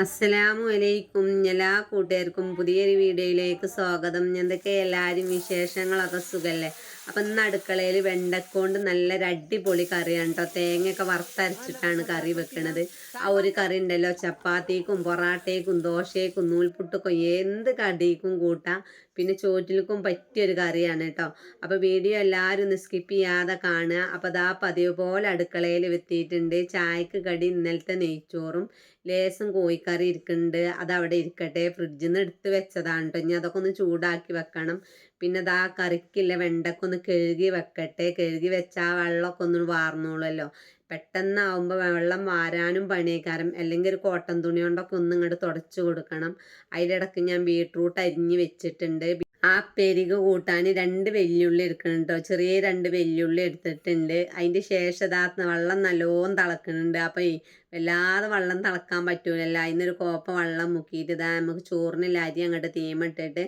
അസ്സലാമു അലൈക്കും എല്ലാ കൂട്ടുകാർക്കും പുതിയൊരു വീഡിയോയിലേക്ക് സ്വാഗതം. എന്തൊക്കെ എല്ലാവരും വിശേഷങ്ങളൊക്കെ സുഖല്ലേ? അപ്പം ഇന്ന് അടുക്കളയിൽ വെണ്ടക്കൊണ്ട് നല്ലൊരു അടിപൊളി കറിയാണ് കേട്ടോ തേങ്ങയൊക്കെ വറുത്തരച്ചിട്ടാണ് കറി വെക്കണത്. ആ ഒരു കറി ഉണ്ടല്ലോ ചപ്പാത്തിക്കും പൊറാട്ടയ്ക്കും ദോശയ്ക്കും നൂൽപുട്ടുക്കും എന്ത് കടിക്കും കൂട്ടാം. പിന്നെ ചോറ്റിൽക്കും പറ്റിയൊരു കറിയാണ് കേട്ടോ അപ്പോൾ വീഡിയോ എല്ലാവരും ഒന്ന് സ്കിപ്പ് ചെയ്യാതെ കാണുക. അപ്പോൾ അതാ പതിവ് പോലെ അടുക്കളയിൽ എത്തിയിട്ടുണ്ട് ചായക്ക് കടി ഇന്നലത്തെ നെയ്ച്ചോറും ലേസും കോഴിക്കറി ഇരിക്കുന്നുണ്ട് അത് അവിടെ ഇരിക്കട്ടെ. ഫ്രിഡ്ജിൽ നിന്ന് എടുത്ത് വെച്ചതാണ് കേട്ടോ ഇനി അതൊക്കെ ഒന്ന് ചൂടാക്കി വെക്കണം. പിന്നെ ദാ കറിക്കില്ല വെണ്ടക്ക ഒന്ന് കഴുകി വെക്കട്ടെ. കഴുകി വെച്ച ആ വെള്ളമൊക്കെ ഒന്ന് വാർന്നോളല്ലോ പെട്ടെന്നാവുമ്പോൾ വെള്ളം വാരാനും പണിയേക്കാരം. അല്ലെങ്കിൽ ഒരു കോട്ടൻ തുണി കൊണ്ടൊക്കെ ഒന്ന് ഇങ്ങോട്ട് തുടച്ചു കൊടുക്കണം. അതിലിടക്ക് ഞാൻ ബീട്രൂട്ട് അരിഞ്ഞ് വെച്ചിട്ടുണ്ട്. ആ പെരുക് കൂട്ടാൻ രണ്ട് വെല്ലുള്ളി എടുക്കണം കേട്ടോ. ചെറിയ രണ്ട് വെല്ലുള്ളി എടുത്തിട്ടുണ്ട്. അതിന്റെ ശേഷം ഇതാ വെള്ളം നല്ലോണം തിളക്കുന്നുണ്ട്. അപ്പോൾ ഈ വല്ലാതെ വെള്ളം തിളക്കാൻ പറ്റൂലല്ലോ. അതിനൊരു കോപ്പ വെള്ളം മുക്കിയിട്ട് ഇതാ നമുക്ക് ചോറിനുള്ള അരി അങ്ങോട്ട് തീമിട്ടിട്ട്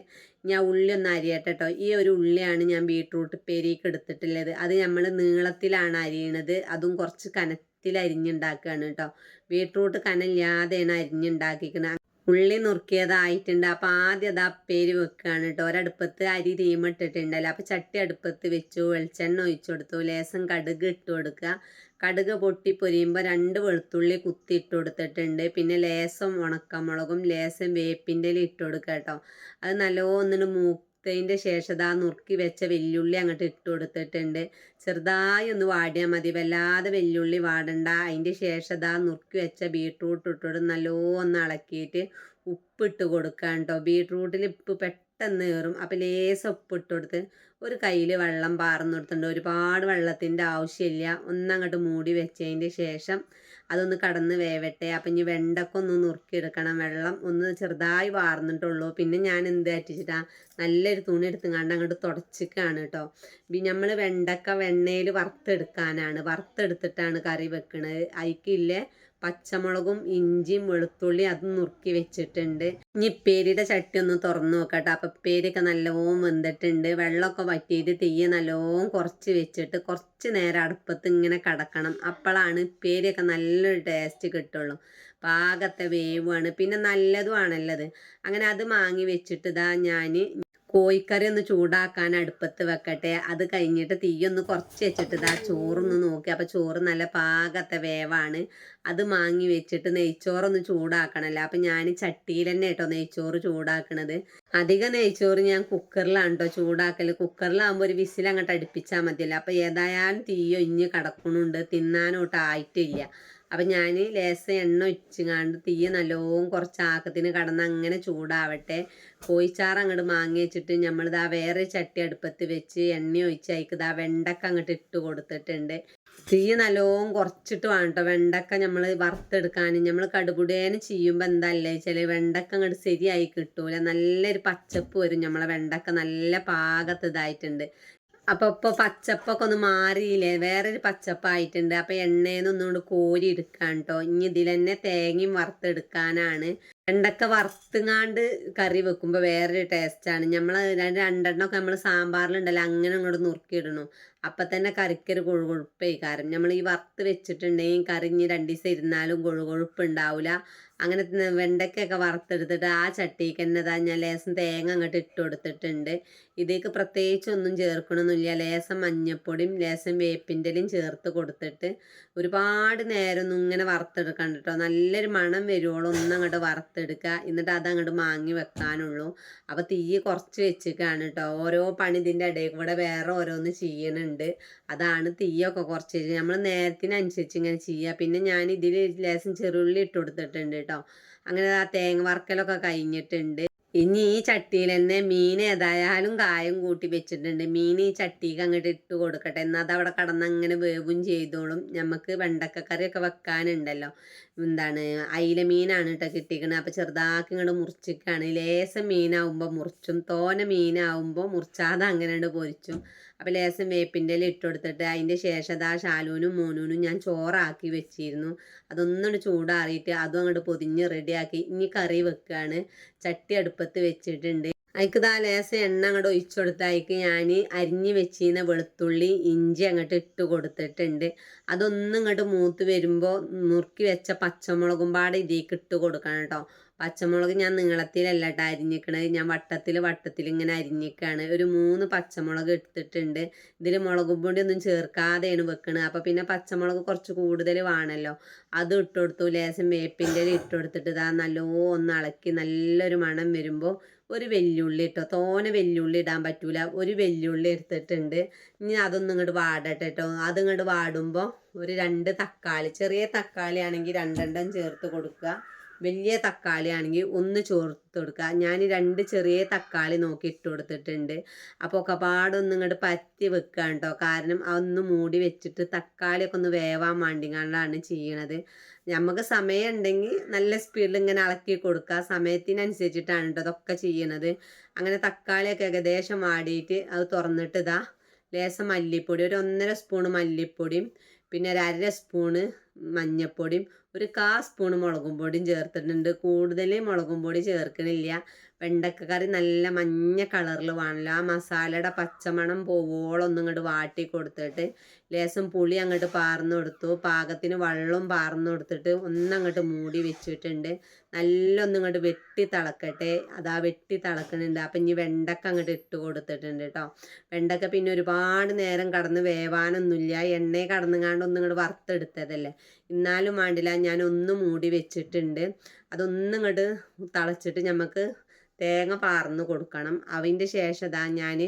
ഞാൻ ഉള്ളി ഒന്ന് അരിയട്ടെ കേട്ടോ. ഈ ഒരു ഉള്ളിയാണ് ഞാൻ ബീട്രൂട്ട് പെരീക്ക് എടുത്തിട്ടുള്ളത്. അത് നമ്മൾ നീളത്തിലാണ് അരിയണത്. അതും കുറച്ച് കനത്തിൽ അരിഞ്ഞുണ്ടാക്കുകയാണ് കേട്ടോ. ബീട്രൂട്ട് കനല്ലാതെയാണ് അരിഞ്ഞുണ്ടാക്കിക്കുന്നത് ഉള്ളി നുറുക്കിയതായിട്ടുണ്ട് അപ്പം ആദ്യം അത് പേര് വെക്കുകയാണ് കേട്ടോ ഒരടുപ്പത്ത് അരി തീമിട്ടിട്ടുണ്ടല്ലോ അപ്പം ചട്ടി അടുപ്പത്ത് വെച്ചു. വെളിച്ചെണ്ണ ഒഴിച്ചു കൊടുത്തു. ലേസം കടുക് ഇട്ട് കൊടുക്കുക. കടുക് പൊട്ടി പൊരിയുമ്പോൾ രണ്ട് വെളുത്തുള്ളി കുത്തി ഇട്ട് കൊടുത്തിട്ടുണ്ട്. പിന്നെ ലേസം ഉണക്കമുളകും ലേസം വേപ്പിന്റെ ഇട്ട് കൊടുക്കുക കേട്ടോ അത് നല്ലോണം മൂത്തതിന്റെ ശേഷം ആ നുറുക്കി വെച്ച വെല്ലുള്ളി അങ്ങോട്ട് ഇട്ട് കൊടുത്തിട്ടുണ്ട്. ചെറുതായി ഒന്ന് വാടിയാൽ മതി. വല്ലാതെ വെല്ലുള്ളി വാടണ്ട. അതിന്റെ ശേഷം ആ നുറുക്കി വെച്ച ബീട്രൂട്ട് ഇട്ടോട് നല്ലോണം ഇളക്കിയിട്ട് ഉപ്പിട്ട് കൊടുക്കാം കേട്ടോ ബീട്രൂട്ടിൽ ഉപ്പ് പെട്ടെന്ന് കയറും അപ്പോൾ ലേസ് ഉപ്പിട്ട് കൊടുത്ത് ഒരു കയ്യിൽ വെള്ളം പാർന്നു കൊടുത്തിട്ടുണ്ട്. ഒരുപാട് വെള്ളത്തിന്റെ ആവശ്യമില്ല. ഒന്നങ്ങോട്ട് മൂടി വെച്ചതിന്റെ ശേഷം അതൊന്ന് കടന്ന് വേവട്ടെ. അപ്പം ഇനി വെണ്ടക്ക ഒന്ന് നുറുക്കിയെടുക്കണം. വെള്ളം ഒന്ന് ചെറുതായി വാർന്നിട്ടുള്ളൂ. പിന്നെ ഞാൻ എന്ത് പറ്റിച്ചിട്ടാ? നല്ലൊരു തുണി എടുത്തുങ്ങാണ്ട് അങ്ങോട്ട് തുടച്ചിക്കാണ് കേട്ടോ. നമ്മൾ വെണ്ടക്ക വെണ്ണയിൽ വറുത്തെടുക്കാനാണ്. വറുത്തെടുത്തിട്ടാണ് കറി വെക്കണത്. അതിക്കില്ലേ പച്ചമുളകും ഇഞ്ചിയും വെളുത്തുള്ളി അത് നുറുക്കി വെച്ചിട്ടുണ്ട്. ഇനി ഇപ്പേരിയുടെ ചട്ടി ഒന്ന് തുറന്നു നോക്കട്ടെ. അപ്പം പേരൊക്കെ നല്ലോണം വെന്തിട്ടുണ്ട്. വെള്ളമൊക്കെ വറ്റിയിട്ട് തീയ നല്ലോണം കുറച്ച് വെച്ചിട്ട് കുറച്ച് നേരം അടുപ്പത്ത് ഇങ്ങനെ കിടക്കണം. അപ്പോഴാണ് ഇപ്പേരിയൊക്കെ നല്ലൊരു ടേസ്റ്റ് കിട്ടുള്ളൂ. പാകത്തെ വേവാണ് പിന്നെ നല്ലതുമാണല്ലത് അങ്ങനെ അത് മാങ്ങി വെച്ചിട്ട് ഇതാ ഞാൻ കോഴിക്കറി ഒന്ന് ചൂടാക്കാൻ അടുപ്പത്ത് വെക്കട്ടെ. അത് കഴിഞ്ഞിട്ട് തീയൊന്ന് കുറച്ച് വെച്ചിട്ട് ഇതാ ചോറൊന്ന് നോക്കി. അപ്പോൾ ചോറ് നല്ല പാകത്തെ വേവാണ്. അത് മാങ്ങി വെച്ചിട്ട് നെയ്ച്ചോറൊന്ന് ചൂടാക്കണമല്ലോ അപ്പം ഞാൻ ചട്ടിയിൽ തന്നെ കേട്ടോ നെയ്ച്ചോറ് ചൂടാക്കണത്. അധികം നെയ്ച്ചോറ് ഞാൻ കുക്കറിലാണ് കേട്ടോ ചൂടാക്കൽ കുക്കറിലാകുമ്പോൾ ഒരു വിസിൽ അങ്ങോട്ട് അടുപ്പിച്ചാൽ മതിയല്ലോ. അപ്പോൾ ഏതായാലും തീ ഒഴിഞ്ഞ് കിടക്കണുണ്ട്. തിന്നാനോട്ട് ആയിട്ടില്ല. അപ്പം ഞാൻ ലേശം എണ്ണ ഒഴിച്ചുങ്ങാണ്ട് തീ നല്ലോണം കുറച്ച് ആക്കത്തിന് കടന്ന് അങ്ങനെ ചൂടാവട്ടെ. കോഴിച്ചാറ് അങ്ങോട്ട് മാങ്ങി വെച്ചിട്ട് നമ്മളിതാ വേറെ ചട്ടി അടുപ്പത്ത് വെച്ച് എണ്ണ ഒഴിച്ച് അതിക്ക് വെണ്ടക്ക അങ്ങോട്ട് ഇട്ട് കൊടുത്തിട്ടുണ്ട്. തീ നല്ലോം കുറച്ചിട്ട് വേണം കേട്ടോ വെണ്ടക്ക നമ്മൾ വറുത്തെടുക്കാൻ നമ്മൾ കടുപുടേനെ ചെയ്യുമ്പോൾ എന്തല്ലേ ചില വെണ്ടക്ക അങ്ങോട്ട് ശരിയായി കിട്ടൂല. നല്ലൊരു പച്ചപ്പ് വരും. നമ്മളെ വെണ്ടക്ക നല്ല പാകത്ത് ഇതായിട്ടുണ്ട് അപ്പോൾ ഇപ്പോൾ പച്ചപ്പൊക്കെ ഒന്ന് മാറിയില്ലേ? വേറൊരു പച്ചപ്പായിട്ടുണ്ട്. അപ്പോൾ എണ്ണയിൽ ഒന്നുകൊണ്ട് കോരി എടുക്കാൻ കേട്ടോ ഇനി ഇതിൽ തന്നെ തേങ്ങയും വറുത്തെടുക്കാനാണ്. വെണ്ടക്ക വറുത്തുങ്ങാണ്ട് കറി വെക്കുമ്പോൾ വേറൊരു ടേസ്റ്റാണ് നമ്മൾ രണ്ടെണ്ണമൊക്കെ നമ്മൾ സാമ്പാറിലുണ്ടല്ലോ അങ്ങനെ അങ്ങോട്ട് നുറുക്കിയിടണം. അപ്പം തന്നെ കറിക്കൊരു കൊഴുകൊഴുപ്പേ കാരണം നമ്മൾ ഈ വറുത്ത് വെച്ചിട്ടുണ്ടെങ്കിൽ കറി ഇനി രണ്ട് ദിവസം ഇരുന്നാലും കൊഴുകൊഴുപ്പ് ഉണ്ടാവില്ല അങ്ങനെ വെണ്ടയ്ക്കൊക്കെ വറുത്തെടുത്തിട്ട് ആ ചട്ടിക്ക് തന്നെ ഇതാ ഞാൻ ലേസം തേങ്ങ അങ്ങോട്ട് ഇട്ട് കൊടുത്തിട്ടുണ്ട്. ഇതേക്ക് പ്രത്യേകിച്ച് ഒന്നും ചേർക്കണമെന്നില്ല ലേസം മഞ്ഞപ്പൊടിയും ലേസം വേപ്പിന്റെലും ചേർത്ത് കൊടുത്തിട്ട് ഒരുപാട് നേരം ഒന്നും ഇങ്ങനെ വറുത്തെടുക്കണ്ട കേട്ടോ നല്ലൊരു മണം വരുവോളം ഒന്നും അങ്ങോട്ട് വറുത്തെടുക്കുക എന്നിട്ട് അത് അങ്ങോട്ട് മാങ്ങി വെക്കാനുള്ളൂ. അപ്പോൾ തീ കുറച്ച് വെച്ചിക്കാണ് കേട്ടോ ഓരോ പണി ഇതിന്റെ ഇടയിൽ കൂടെ വേറെ ഓരോന്ന് ചെയ്യണുണ്ട്. അതാണ് തീയൊക്കെ കുറച്ച് നമ്മൾ നേരത്തിനനുസരിച്ച് ഇങ്ങനെ ചെയ്യുക പിന്നെ ഞാൻ ഇതിൽ ലേശം ചെറുള്ളി ഇട്ട് കൊടുത്തിട്ടുണ്ട് കേട്ടോ അങ്ങനെ ആ തേങ്ങ വറക്കലൊക്കെ കഴിഞ്ഞിട്ടുണ്ട്. ഇനി ഈ ചട്ടിയിൽ തന്നെ മീൻ ഏതായാലും കായം കൂട്ടി വെച്ചിട്ടുണ്ട്. മീൻ ഈ ചട്ടിക്ക് അങ്ങോട്ട് ഇട്ട് കൊടുക്കട്ടെ. എന്നാൽ അത് അവിടെ കടന്ന് അങ്ങനെ വേവും ചെയ്തോളും. നമുക്ക് വെണ്ടക്കക്കറിയൊക്കെ വെക്കാനുണ്ടല്ലോ. എന്താണ് അയില മീനാണ് കേട്ടോ കിട്ടിക്കണത്. അപ്പോൾ ചെറുതാക്കി ഇങ്ങോട്ട് മുറിച്ചിക്കാണ്. ലേസം മീനാവുമ്പോൾ മുറിച്ചും തോന മീനാവുമ്പോൾ മുറിച്ചാതെ അങ്ങനെ പൊരിച്ചും. അപ്പോൾ ലേശം വേപ്പിന്റെ ഇട്ട് കൊടുത്തിട്ട് അതിന്റെ ശേഷം ആ ശാലൂനും മോനൂനും ഞാൻ ചോറാക്കി വെച്ചിരുന്നു. അതൊന്നും ചൂടാറിയിട്ട് അതും അങ്ങോട്ട് പൊതിഞ്ഞ് റെഡിയാക്കി ഇനി കറി വെക്കുകയാണ് ചട്ടി അടുപ്പത്ത് വെച്ചിട്ടുണ്ട്. അതിക്ക് ഇതാ ലേശം എണ്ണ അങ്ങോട്ട് ഒഴിച്ചു കൊടുത്ത് അതിക്ക് ഞാൻ അരിഞ്ഞ് വെച്ചിരുന്ന വെളുത്തുള്ളി ഇഞ്ചി അങ്ങോട്ട് ഇട്ട് കൊടുത്തിട്ടുണ്ട്. അതൊന്നും ഇങ്ങോട്ട് മൂത്ത് വരുമ്പോൾ നുറുക്കി വെച്ച പച്ചമുളകും പാടെ ഇതിലേക്ക് ഇട്ട് കൊടുക്കണം കേട്ടോ പച്ചമുളക് ഞാൻ നീളത്തിലല്ല കേട്ടോ അരിഞ്ഞിക്കണത്. ഞാൻ വട്ടത്തിൽ വട്ടത്തിൽ ഇങ്ങനെ അരിഞ്ഞിക്കാണ്. ഒരു മൂന്ന് പച്ചമുളക് എടുത്തിട്ടുണ്ട്. ഇതിൽ മുളകും പൊടി ഒന്നും ചേർക്കാതെയാണ് വെക്കണത് അപ്പോൾ പിന്നെ പച്ചമുളക് കുറച്ച് കൂടുതൽ വേണമല്ലോ അത് ഇട്ട് കൊടുത്തു. ലേശം വേപ്പിന്റെ ഇട്ട് കൊടുത്തിട്ട് ഇതാ നല്ലോ ഒന്ന് ഇളക്കി നല്ലൊരു മണം വരുമ്പോൾ ഒരു വെല്ലുള്ളി ഇട്ടോ. തോനെ വെല്ലുള്ളി ഇടാൻ പറ്റൂല. ഒരു വെല്ലുള്ളി എടുത്തിട്ടുണ്ട്. ഇനി അതൊന്നും ഇങ്ങോട്ട് വാടട്ടെ കേട്ടോ അത് ഇങ്ങോട്ട് വാടുമ്പോൾ ഒരു രണ്ട് തക്കാളി ചെറിയ തക്കാളി ആണെങ്കിൽ രണ്ടെണ്ണം ചേർത്ത് കൊടുക്കുക. വലിയ തക്കാളി ആണെങ്കിൽ ഒന്ന് ചോർത്ത് കൊടുക്കുക. ഞാൻ രണ്ട് ചെറിയ തക്കാളി നോക്കി ഇട്ട് കൊടുത്തിട്ടുണ്ട്. അപ്പോൾ ഒക്കെ പാടൊന്നും ഇങ്ങോട്ട് പറ്റി വെക്കുക കേട്ടോ കാരണം അതൊന്ന് മൂടി വെച്ചിട്ട് തക്കാളിയൊക്കെ ഒന്ന് വേവാൻ വേണ്ടിങ്ങാണ്ടാണ് ചെയ്യണത്. നമുക്ക് സമയം ഉണ്ടെങ്കിൽ നല്ല സ്പീഡിൽ ഇങ്ങനെ ഇളക്കി കൊടുക്കുക. സമയത്തിനനുസരിച്ചിട്ടാണ് കേട്ടോ അതൊക്കെ ചെയ്യണത്. അങ്ങനെ തക്കാളിയൊക്കെ ഏകദേശം വാടിയിട്ട് അത് തുറന്നിട്ട് ഇതാ ലേശം മല്ലിപ്പൊടി ഒരു ഒന്നര സ്പൂൺ മല്ലിപ്പൊടിയും പിന്നെ ഒരു അര സ്പൂണ് മഞ്ഞൾപ്പൊടിയും ഒരു കാ സ്പൂണ് മുളകും പൊടിയും ചേർത്തിട്ടുണ്ട്. കൂടുതൽ മുളകും പൊടി ചേർക്കണില്ല. വെണ്ടക്ക കറി നല്ല മഞ്ഞ കളറിൽ വേണമല്ലോ ആ മസാലയുടെ പച്ചമണം പോവോളം ഒന്നും ഇങ്ങോട്ട് വാട്ടി കൊടുത്തിട്ട് ലേശം പുളി അങ്ങോട്ട് പാർന്നു കൊടുത്തു. പാകത്തിന് വെള്ളം പാർന്നു കൊടുത്തിട്ട് ഒന്നങ്ങോട്ട് മൂടി വെച്ചിട്ടുണ്ട്. നല്ല ഒന്നും ഇങ്ങോട്ട് വെട്ടി തിളക്കട്ടെ. അതാ വെട്ടി തിളക്കണുണ്ട്. അപ്പം ഇനി വെണ്ടക്ക അങ്ങോട്ട് ഇട്ട് കൊടുത്തിട്ടുണ്ട് കേട്ടോ വെണ്ടക്ക പിന്നെ ഒരുപാട് നേരം കടന്ന് വേവാനൊന്നുമില്ല. എണ്ണയെ കടന്നുകാണ്ട് ഒന്നും ഇങ്ങോട്ട് വറുത്തെടുത്തതല്ലേ. എന്നാലും വേണ്ടില്ല. ഞാൻ ഒന്ന് മൂടി വെച്ചിട്ടുണ്ട്. അതൊന്നും ഇങ്ങോട്ട് തിളച്ചിട്ട് നമുക്ക് തേങ്ങ പാർന്ന് കൊടുക്കണം. അതിന്റെ ശേഷം ഇതാ ഞാൻ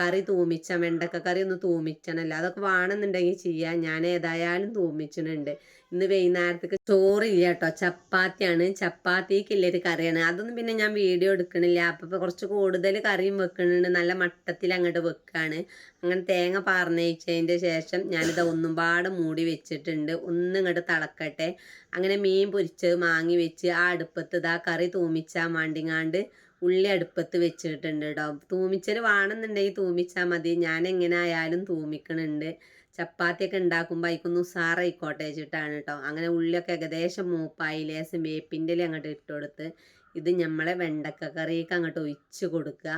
കറി തൂമിച്ച വെണ്ടക്ക കറി ഒന്ന് തൂമിച്ചണല്ല. അതൊക്കെ വേണമെന്നുണ്ടെങ്കിൽ ചെയ്യാം. ഞാൻ ഏതായാലും തൂമിച്ചിട്ടുണ്ട്. ഇന്ന് വൈകുന്നേരത്തേക്ക് ചോറില്ല കേട്ടോ. ചപ്പാത്തിയാണ്. ചപ്പാത്തിക്കില്ലൊരു കറിയാണ്. അതൊന്നും പിന്നെ ഞാൻ വീഡിയോ എടുക്കണില്ല. അപ്പം കുറച്ച് കൂടുതൽ കറിയും വെക്കുന്നുണ്ട് നല്ല മട്ടത്തിൽ അങ്ങോട്ട് വെക്കുകയാണ് അങ്ങനെ തേങ്ങ പാർന്നയിച്ചതിന്റെ ശേഷം ഞാനിത് ഒന്നും പാടെ മൂടി വെച്ചിട്ടുണ്ട്. ഒന്നും ഇങ്ങോട്ട് തിളക്കട്ടെ. അങ്ങനെ മീൻ പൊരിച്ച് മാങ്ങി വെച്ച് ആ അടുപ്പത്ത് ഇതാ കറി തൂമിച്ചാൽ മാണ്ടിങ്ങാണ്ട് ഉള്ളി അടുപ്പത്ത് വെച്ചിട്ടുണ്ട് കേട്ടോ തൂമിച്ചൽ വേണമെന്നുണ്ടെങ്കിൽ തൂമിച്ചാൽ മതി. ഞാൻ എങ്ങനെ ആയാലും തൂമിക്കണുണ്ട്. ചപ്പാത്തിയൊക്കെ ഉണ്ടാക്കുമ്പോൾ അതിക്കൊന്ന് ഉസാറായിക്കോട്ടെ വെച്ചിട്ടാണ് കേട്ടോ അങ്ങനെ ഉള്ളിയൊക്കെ ഏകദേശം മൂപ്പായി. ലേശം വേപ്പിന്റെ അങ്ങോട്ട് ഇട്ട് കൊടുത്ത് ഇത് നമ്മളെ വെണ്ടക്ക കറിയൊക്കെ അങ്ങോട്ട് ഒഴിച്ച് കൊടുക്കുക.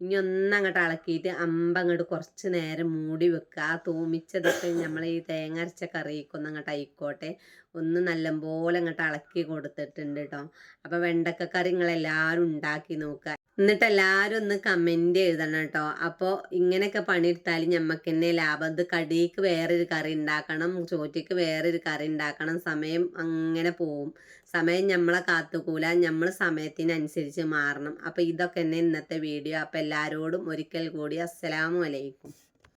ഇനി ഒന്നങ്ങോട്ട് ഇളക്കിയിട്ട് അമ്പ അങ്ങോട്ട് കുറച്ച് നേരം മൂടി വെക്കുക ആ തൂമിച്ചതൊക്കെ നമ്മൾ ഈ തേങ്ങ അരച്ച കറിയൊക്കെ അങ്ങോട്ട് ആയിക്കോട്ടെ. ഒന്ന് നല്ലപോലെ അങ്ങോട്ട് ഇളക്കി കൊടുത്തിട്ടുണ്ട് കേട്ടോ അപ്പോൾ വെണ്ടക്കക്കറി നിങ്ങളെല്ലാവരും ഉണ്ടാക്കി നോക്കുക എന്നിട്ട് എല്ലാവരും ഒന്ന് കമന്റ് എഴുതണം കേട്ടോ. അപ്പോൾ ഇങ്ങനെയൊക്കെ പണിയെടുത്താൽ ഞമ്മക്ക് തന്നെ ലാഭം. ഇത് കടിക്ക് വേറൊരു കറി ഉണ്ടാക്കണം ചോറ്റയ്ക്ക് വേറൊരു കറി ഉണ്ടാക്കണം സമയം അങ്ങനെ പോവും. സമയം നമ്മളെ കാത്തുകൂല നമ്മൾ സമയത്തിനനുസരിച്ച് മാറണം. അപ്പോൾ ഇതൊക്കെ തന്നെ ഇന്നത്തെ വീഡിയോ അപ്പോൾ എല്ലാവരോടും ഒരിക്കൽ കൂടി അസ്സലാമു അലൈക്കും.